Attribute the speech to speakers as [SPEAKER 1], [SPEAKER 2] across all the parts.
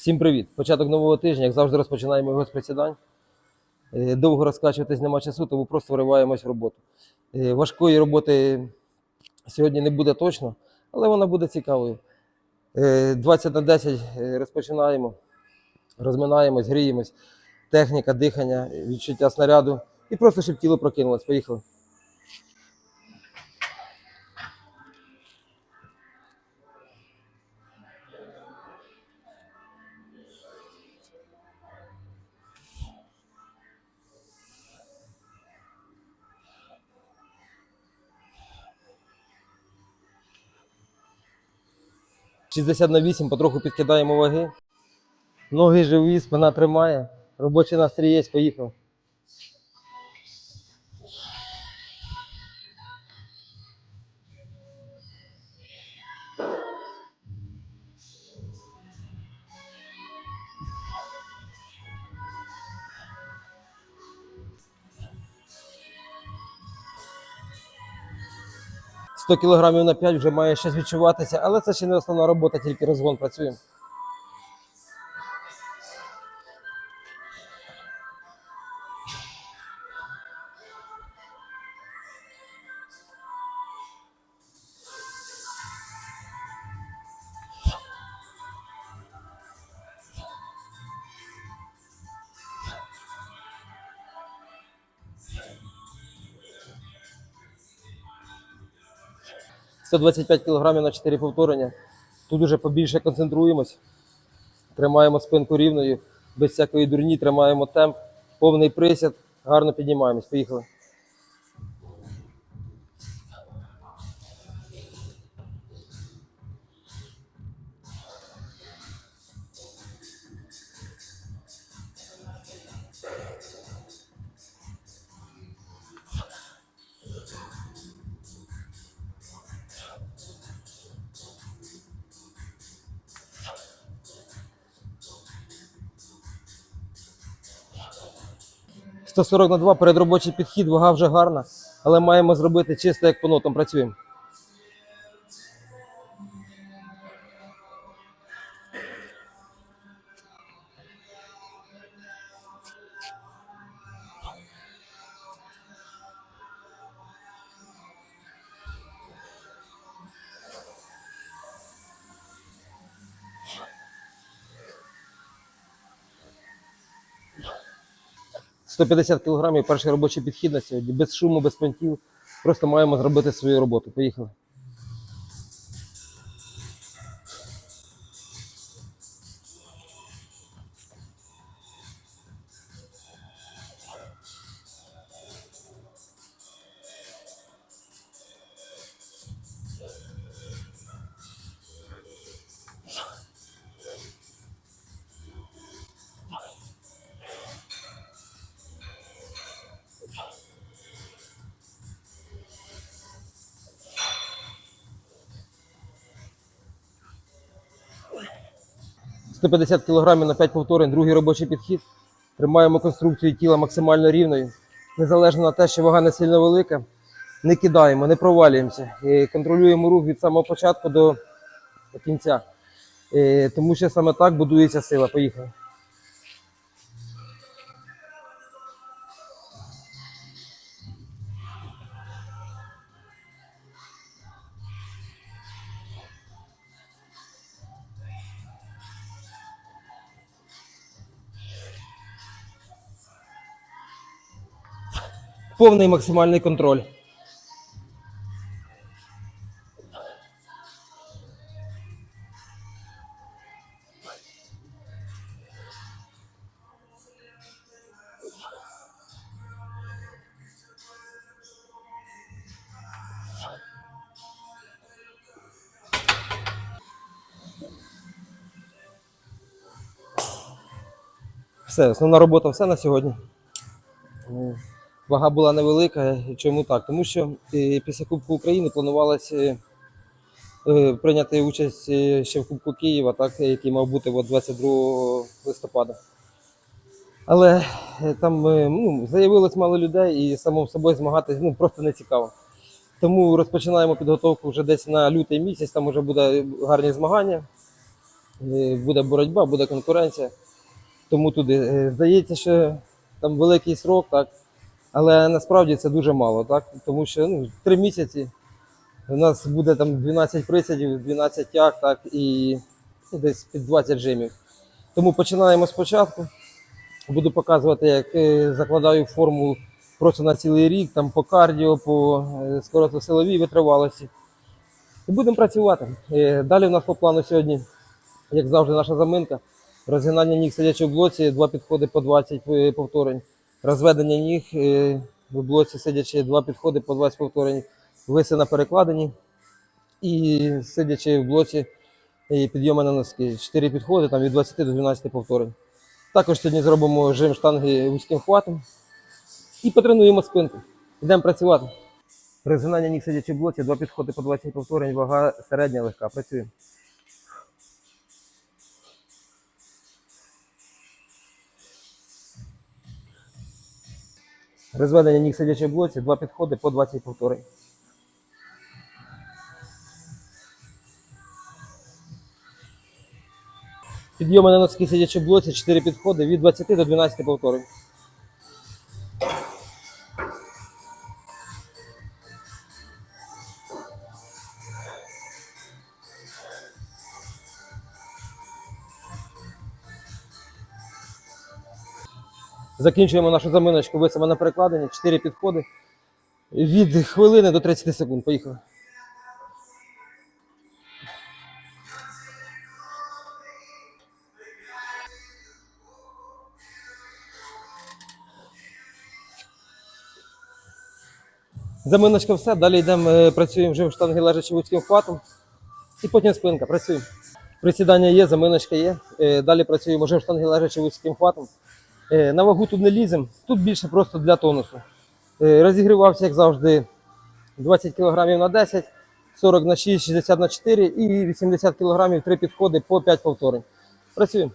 [SPEAKER 1] Всім привіт! Початок нового тижня, як завжди, розпочинаємо його з присідань. Е, Довго розкачуватись нема часу, тому просто вириваємось в роботу. Е, Важкої роботи сьогодні не буде точно, але вона буде цікавою. Е, 20 на 10 е, розпочинаємо, розминаємось, гріємось. Техніка, дихання, відчуття снаряду. І просто щоб тіло прокинулось. Поїхали. – 60 на 8, потроху підкидаємо ваги. Ноги живі, спина тримає. Робочий настрій є, поїхав. Сто кілограмів на 5 вже має щось відчуватися, але це ще не основна робота, тільки розгон працюємо. – 125 кг на 4 повторення. Тут уже побільше концентруємось, тримаємо спинку рівною, без всякої дурні, тримаємо темп, повний присяд, гарно піднімаємось. Поїхали. – 140 на 2 передробочий підхід, вага вже гарна, але маємо зробити чисто, як по нотам працюємо. – 150 кг перший робочий підхід на сьогодні, без шуму, без понтів. Просто маємо зробити свою роботу. Поїхали. – 150 кг на 5 повторень, другий робочий підхід. Тримаємо конструкцію тіла максимально рівною. Незалежно на те, що вага не сильно велика, не кидаємо, не провалюємося. І контролюємо рух від самого початку до кінця. І тому що саме так будується сила. Поїхали. Повний максимальний контроль. Все, основна робота все на сьогодні. Вага була невелика. Чому так? Тому що е, після Кубку України планувалося е, прийняти участь е, ще в Кубку Києва, так, який мав бути от 22 листопада. Але там ну, заявилось мало людей і самому собою змагатися ну, просто не цікаво. Тому розпочинаємо підготовку вже десь на лютий місяць, там вже буде гарні змагання. буде боротьба, буде конкуренція. Тому туди здається, що там великий срок, так. Але насправді це дуже мало, так? Тому що ну, три місяці у нас буде там 12 присядів, 12 тяг, так, і ну, десь під 20 жимів. Тому починаємо спочатку. Буду показувати, як е, закладаю форму просто на цілий рік, там по кардіо, по е, скоротосиловій витривалості. І будемо працювати. Е, Далі у нас по плану сьогодні, як завжди, наша заминка. Розгинання ніг сидячи в блоці, два підходи по 20 е, повторень. Розведення ніг е, в блоці сидячи, два підходи по 20 повторень. Виси на перекладині. І сидячи в блоці, е, підйоми на носки. Чотири підходи там, від 20 до 12 повторень. Також сьогодні зробимо жим штанги вузьким хватом і потренуємо спинку. Йдемо працювати. Розгинання ніг сидячи в блоці, два підходи по 20 повторень, вага середня легка. Працюємо. Розведення ніг сидячої блоці, два підходи по 20 повторень. Підйоми на носки сидячи блоці, 4 підходи від 20 до 12 повторень. Закінчуємо нашу заминочку висами на перекладині, 4 підходи від хвилини до 30 секунд. Поїхали. Заминочка все. Далі йдемо, е, працюємо вже в штанги лежачи вузьким хватом. І потім спинка. Працюємо. Присідання є, заминочка є. Е, Далі працюємо вже в штанги лежачи вузьким хватом. Е, На вагу тут не ліземо, тут більше просто для тонусу. Е, Розігрівався, як завжди, 20 кг на 10, 40 на 6, 60 на 4 і 80 кг 3 підходи по 5 повторень. Працюємо.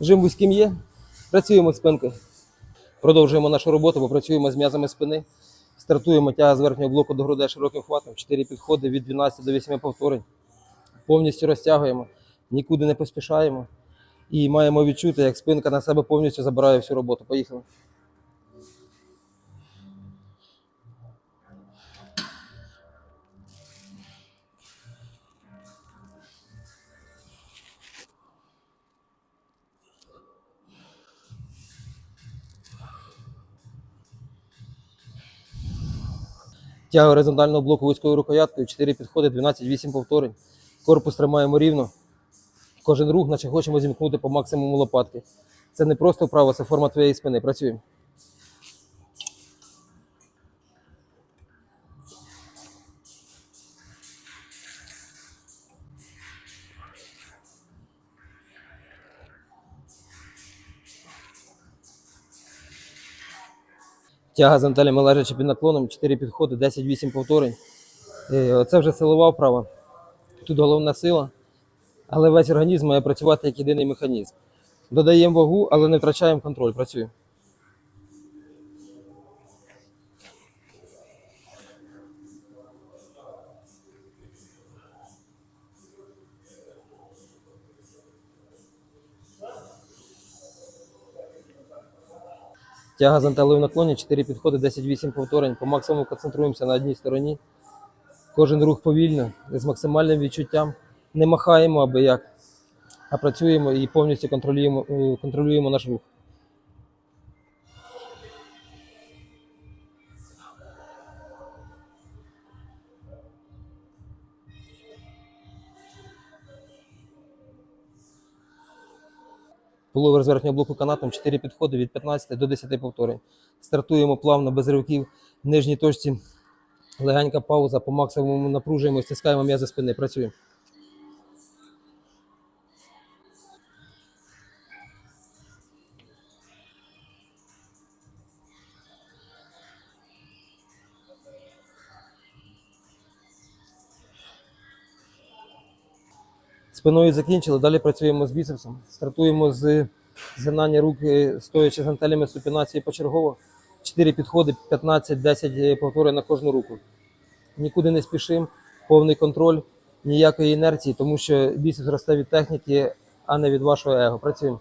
[SPEAKER 1] Жим вузьким є. Працюємо спинкою. Продовжуємо нашу роботу, бо працюємо з м'язами спини. Стартуємо тяга з верхнього блоку до грудей широким хватом. 4 підходи від 12 до 8 повторень. Повністю розтягуємо, нікуди не поспішаємо. І маємо відчути, як спинка на себе повністю забирає всю роботу. Поїхали. Тяга горизонтального блоку вузькою рукояткою, 4 підходи, 12-8 повторень. Корпус тримаємо рівно. Кожен рух, наче хочемо зімкнути по максимуму лопатки. Це не просто вправа, це форма твоєї спини. Працюємо. Тяга з антелями лежачи під наклоном, 4 підходи, 10-8 повторень. Е, Це вже силова вправа. Тут головна сила, але весь організм має працювати як єдиний механізм. Додаємо вагу, але не втрачаємо контроль. Працюємо. Тяга з антелею в наклоні, 4 підходи, 10-8 повторень. По максимуму концентруємося на одній стороні. Кожен рух повільно, з максимальним відчуттям. Не махаємо аби як, а працюємо і повністю контролюємо, е, контролюємо наш рух. Пуловер з верхнього блоку канатом 4 підходи від 15 до 10 повторень. Стартуємо плавно без ривків. В нижній точці легенька пауза, по максимуму напружуємо, стискаємо м'язи спини. Працюємо. Спиною закінчили, далі працюємо з біцепсом. Стартуємо з згинання рук, е, стоячи з гантелями супінації почергово. 4 підходи, 15-10 повторів на кожну руку. Нікуди не спішимо, повний контроль, ніякої інерції, тому що біцепс росте від техніки, а не від вашого его. Працюємо.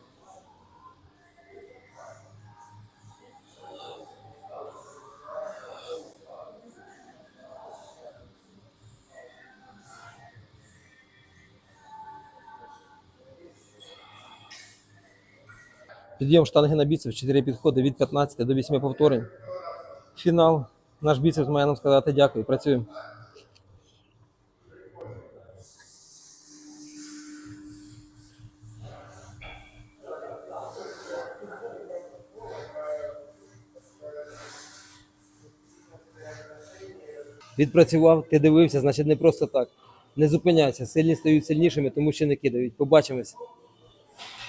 [SPEAKER 1] Підйом штанги на біцепс, 4 підходи від 15 до 8 повторень. Фінал. Наш біцепс має нам сказати дякую. Працюємо. Відпрацював, ти дивився, значить не просто так. Не зупиняйся. Сильні стають сильнішими, тому що не кидають. Побачимось.